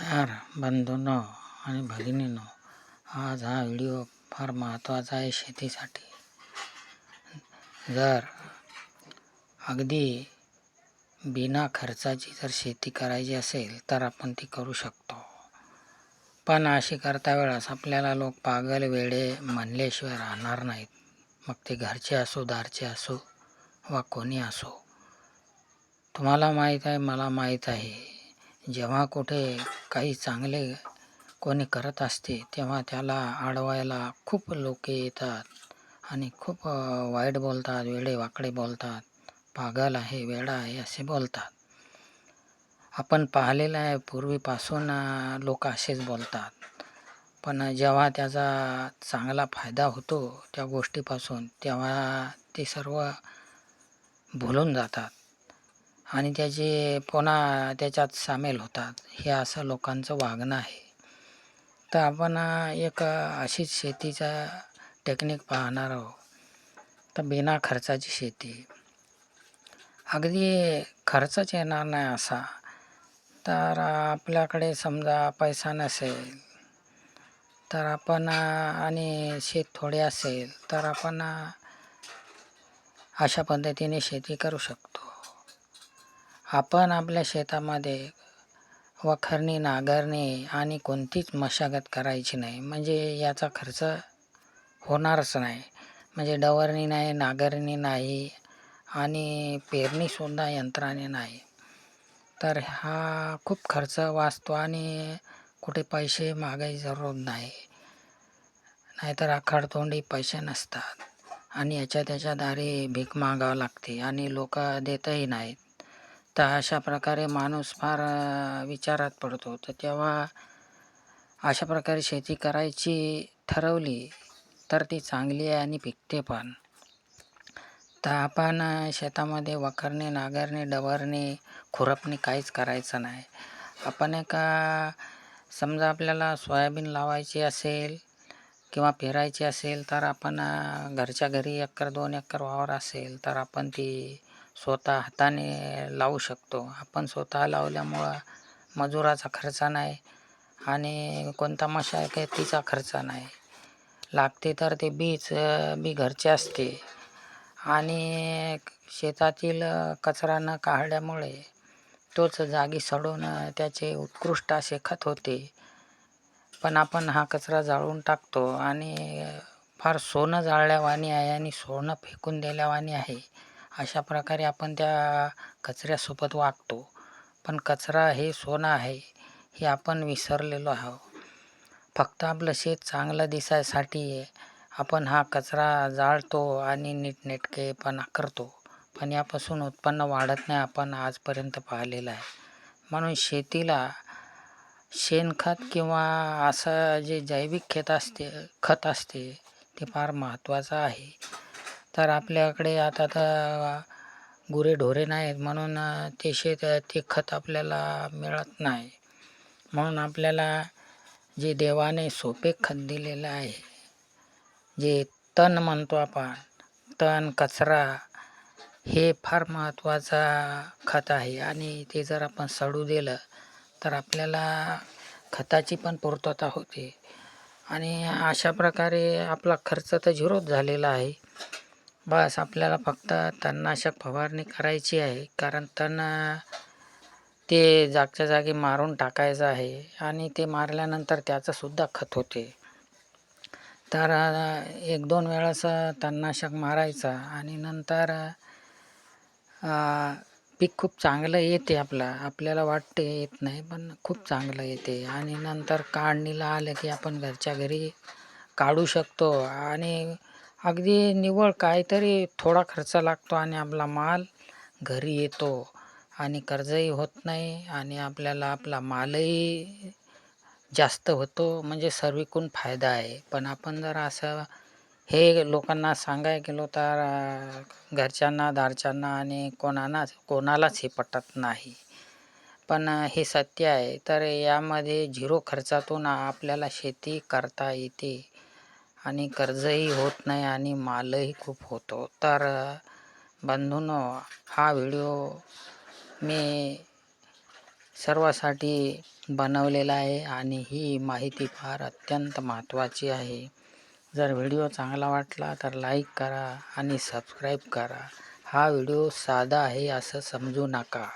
तर बंधूंनो आणि भगिनींनो. आज हा व्हिडिओ फार महत्त्वाचा आहे शेतीसाठी. जर अगदी बिना खर्चाची जर शेती करायची असेल तर आपण ती करू शकतो. पण अशी करता वेळेस आपल्याला लोक पागल वेळे म्हणल्याशिवाय राहणार नाहीत. मग ते घरचे असो दारचे असो वा कोणी असो. तुम्हाला माहीत आहे मला माहीत आहे. जेव्हा कुठे काही चांगले कोणी करत असते तेव्हा त्याला अडवायला खूप लोक येतात आणि खूप वाईट बोलतात वेडे वाकडे बोलतात पागल आहे वेडा आहे असे बोलतात. आपण पाहिलेलं आहे पूर्वीपासून लोक असेच बोलतात. पण जेव्हा त्याचा चांगला फायदा होतो त्या गोष्टीपासून तेव्हा ते सर्व भुलून जातात. आणि त्याचे पुन्हा त्याच्यात सामील होतात हे असं लोकांचं वागणं आहे. तर आपण एक अशीच शेतीचा टेक्निक पाहणार आहोत. तर बिना खर्चाची शेती. अगदी खर्चच येणार नाही असा. तर आपल्याकडे समजा पैसा नसेल तर आपण आणि शेत थोडे असेल तर आपण अशा पद्धतीने शेती करू शकतो. आपण आपल्या शेतामध्ये वखरणी नांगरणी आणि कोणतीच मशागत करायची नाही. म्हणजे याचा खर्च होणारच नाही. म्हणजे डवरणी नाही नांगरणी नाही आणि पेरणीसुद्धा यंत्राने नाही. तर हा खूप खर्च वाचतो आणि कुठे पैसे मागायची जरूर नाही. नाहीतर आखाडतोंडी पैसे नसतात. आणि याच्या त्याच्या दारी भीक मागावं लागते आणि लोक देतही नाहीत. तर अशा प्रकारे माणूस फार विचारात पडतो. तर तेव्हा अशा प्रकारे शेती करायची ठरवली तर ती चांगली आहे आणि पिकते पण. तर आपण शेतामध्ये वखरणे नांगरणे डवरणे खुरपणी काहीच करायचं नाही. आपण एका समजा आपल्याला सोयाबीन लावायची असेल किंवा पेरायची असेल तर आपण घरच्या घरी एकर दोन एकर वावर असेल तर आपण ती स्वतः हाताने लावू शकतो. आपण स्वतः लावल्यामुळं मजुराचा खर्च नाही आणि कोणता मशागतीचा खर्च नाही. लागते तर ते बीज बी घरचे असते. आणि शेतातील कचरा न काढल्यामुळे तोच जागी सडून त्याचे उत्कृष्ट असे खत होते. पण आपण हा कचरा जाळून टाकतो आणि फार सोनं जाळल्यावानी आहे आणि सोनं फेकून दिल्यावानी आहे. अशा प्रकारे आपण त्या कचऱ्यासोबत वागतो. पण कचरा हे सोनं आहे हे आपण विसरलेलो आहो फक्त आपलं शेत चांगलं दिसायसाठी आपण हा कचरा जाळतो आणि नीटनेटकेपणा करतो. पण यापासून उत्पन्न वाढत नाही आपण आजपर्यंत पाहिलेलं आहे. म्हणून शेतीला शेणखत किंवा असं जे जैविक खेत असते खत असते ते फार महत्त्वाचं आहे. तर आपल्याकडे आता तर गुरेढोरे नाहीत. म्हणून ते शेत ते खत आपल्याला मिळत नाही. म्हणून आपल्याला जे देवाने सोपे खत दिलेलं आहे जे तण म्हणतो आपण तण कचरा हे फार महत्त्वाचा खत आहे. आणि ते जर आपण सडू दिलं तर आपल्याला खताची पण पूर्तता होते. आणि अशा प्रकारे आपला खर्च तर झिरोच झालेला आहे. बस आपल्याला फक्त तणनाशक फवारणी करायची आहे. कारण तण ते जागच्या जागी मारून टाकायचं आहे आणि ते मारल्यानंतर त्याचंसुद्धा खत होते. तर एक दोन वेळेस तणनाशक मारायचं आणि नंतर पीक खूप चांगलं येते आपला. आपल्याला वाटते येत नाही पण खूप चांगलं येते. आणि नंतर काढणीला आलं की आपण घरच्या घरी काढू शकतो. आणि अगदी निव्वळ काहीतरी थोडा खर्च लागतो आणि आपला माल घरी येतो आणि कर्जही होत नाही आणि आपल्याला आपला मालही जास्त होतो. म्हणजे सर्वीकून फायदा आहे. पण आपण जर असं हे लोकांना सांगाय गेलो तर घरच्यांना दारच्यांना आणि कोणाना कोणालाच हे पटत नाही. पण हे सत्य आहे. तर यामध्ये झिरो खर्चातून आपल्याला शेती करता येते. आणि कर्जही होत नाही आणि मालही खूप होतो. तर बंधूनो हा व्हिडिओ मी सर्वासाठी बनवलेला आहे आणि ही माहिती फार अत्यंत महत्त्वाची आहे. जर व्हिडिओ चांगला वाटला तर लाईक करा आणि सबस्क्राईब करा. हा व्हिडिओ साधा आहे असं समजू नका.